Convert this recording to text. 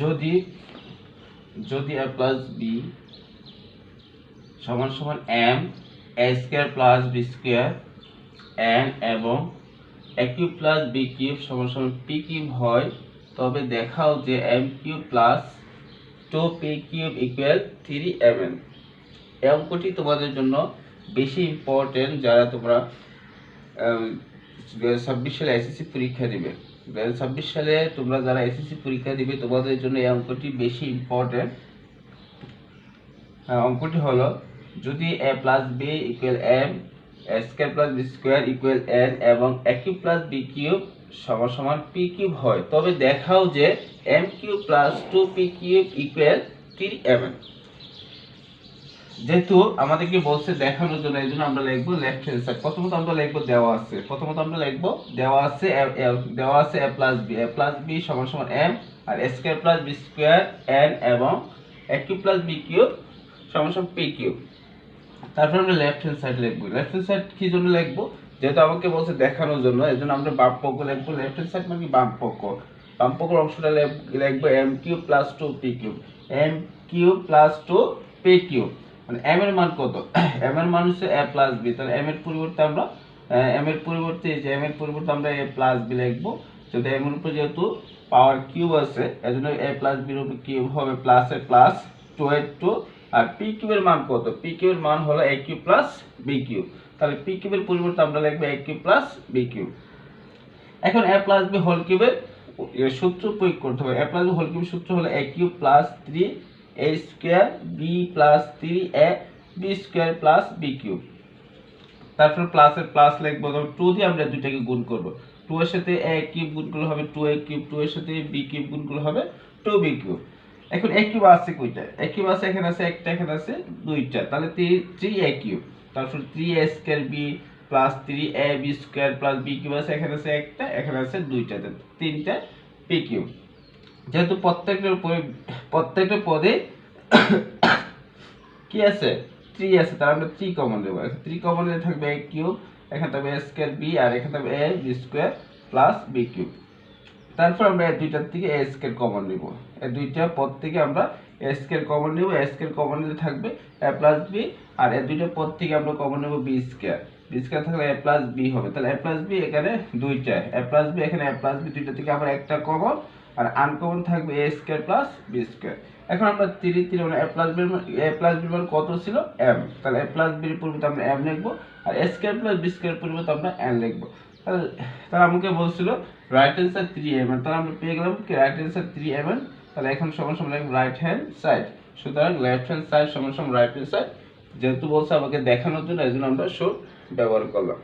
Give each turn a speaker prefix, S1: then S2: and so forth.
S1: যদি যদি A plus B সমান সমান M A square plus B square N এবং A cube plus B cube সমান সমান পি কিউব হয়, তবে দেখাও যে M cube plus two P cube equal three M N এই অঙ্কটি তোমাদের জন্য বেশি ইম্পর্টেন্ট যারা তোমরা ছাব্বিশ সালে এসএসসি পরীক্ষা দিবে। দু হাজার ছাব্বিশ সালে তোমরা যারা এসএসসি পরীক্ষা দিবে, তোমাদের জন্য এই অঙ্কটি বেশি ইম্পর্টেন্ট অঙ্কটি হলো, যদি A plus B equal M square plus B square equal N এবং A cube plus B cube সমান সমান পি কিউব হয়, তবে দেখাও যে M cube plus two P cube equal three M N যেহেতু আমাদেরকে বলছে দেখানোর জন্য, এই জন্য আমরা লিখব লেফট হ্যান্ড সাইড প্রথমত আমরা লিখব দেওয়া আছে। প্রথমত আমরা লিখব দেওয়া আছে দেওয়া আছে A plus B A plus B সমান সমান এম আর square plus B square N এবং A cube plus B cube সমান সমান পি কিউব তারপর আমরা লেফট হ্যান্ড সাইড লিখব। লেফট হ্যান্ড সাইড কি জন্য লিখব? যেহেতু আমাকে বলছে দেখানোর জন্য, এই জন্য আমরা বাম পক্ষ লিখব। লেফট হ্যান্ড সাইড মানে বাম পক্ষ। বাম পক্ষের অংশটা লিখব M cube plus two P cube M cube plus two P cube মানে এম এর মান কত? এম এর মান হচ্ছে এ প্লাস বি তাহলে এম এর পরিবর্তে আমরা এম এর পরিবর্তে যে এম এর পরিবর্তে আমরা এ প্লাস বি লিখব। যেহেতু এম এর উপর যেহেতু পাওয়ার কিউব আছে, এজন্য এ প্লাস বির উপর কিউব হবে প্লাস এ প্লাস টু এর টু আর পি কিউবের মান কত? পি কিউবের মান হলো A cube plus B cube তাহলে পি কিউবের পরিবর্তে আমরা লিখব A cube plus B cube এখন এ প্লাস বি হোল কিউবের সূত্র প্রয়োগ করতে হবে। এ প্লাস বি হোল কিউবের সূত্র হলো A cube plus three A square B plus three A B square plus B cube তারপর প্লাসের প্লাস লিখব তখন টু দিয়ে আমরা দুইটাকে গুণ করব। টু এর সাথে এ কিউব গুণ করলে হবে টু এ কিউব টু এর সাথে বি কিউব গুণ করলে হবে টু বি কিউব এখন এ কিউব আছে কয়টা এ কিউব আছে, এখানে আছে, একটা, এখানে আছে, দুইটা। তাহলে থ্রি এ কিউব তারপর three A square B plus three A B square plus B cube আছে, এখানে আছে একটা, এখানে আছে দুইটা। তিনটা পি কিউব যেহেতু প্রত্যেকটার উপরে, প্রত্যেকটা পদে কি আছে? থ্রি আছে তার আমরা থ্রি কমন নেব থ্রি কমন নিলে থাকবে এ কিউব এখানে থাকবে এ স্কোয়ার বি আর এখানে থাকবে A B square plus B cube তারপর আমরা দুইটার থেকে এ স্কোয়ার কমন নিব। এই দুইটা পদ থেকে আমরা এ স্কোয়ার কমন নিব। এ স্কোয়ার কমন নিলে থাকবে এ প্লাস বি আর এই দুইটা পদ থেকে আমরা কমন নেব বি স্কোয়ার বি স্কোয়ার থাকলে এ প্লাস বি হবে। তাহলে এ প্লাস বি এখানে দুইটা। এ প্লাস বি এখানে এ প্লাস বি দুইটা থেকে আমরা একটা কমন আর আনকমন থাকবে A square plus B square এখন আমরা তিরি তিরি মানে এ প্লাস বির এ প্লাস বির মান কত ছিল? এম তাহলে এ প্লাস বির পরিবর্তে আমরা এম লিখব, আর A square plus B square পরিবর্তে আমরা এন লিখব। তাহলে তারা আমাকে বলছিল right hand side three M তাহলে আমরা পেয়ে গেলাম কি? Right hand side three M তাহলে এখন সমান সমান রাইট হ্যান্ড সাইড সুতরাং লেফট হ্যান্ড সাইড সমান সমান রাইট হ্যান্ড সাইড যেহেতু বলছে আমাকে দেখানোর জন্য এই জন্য আমরা শো ব্যবহার করলাম।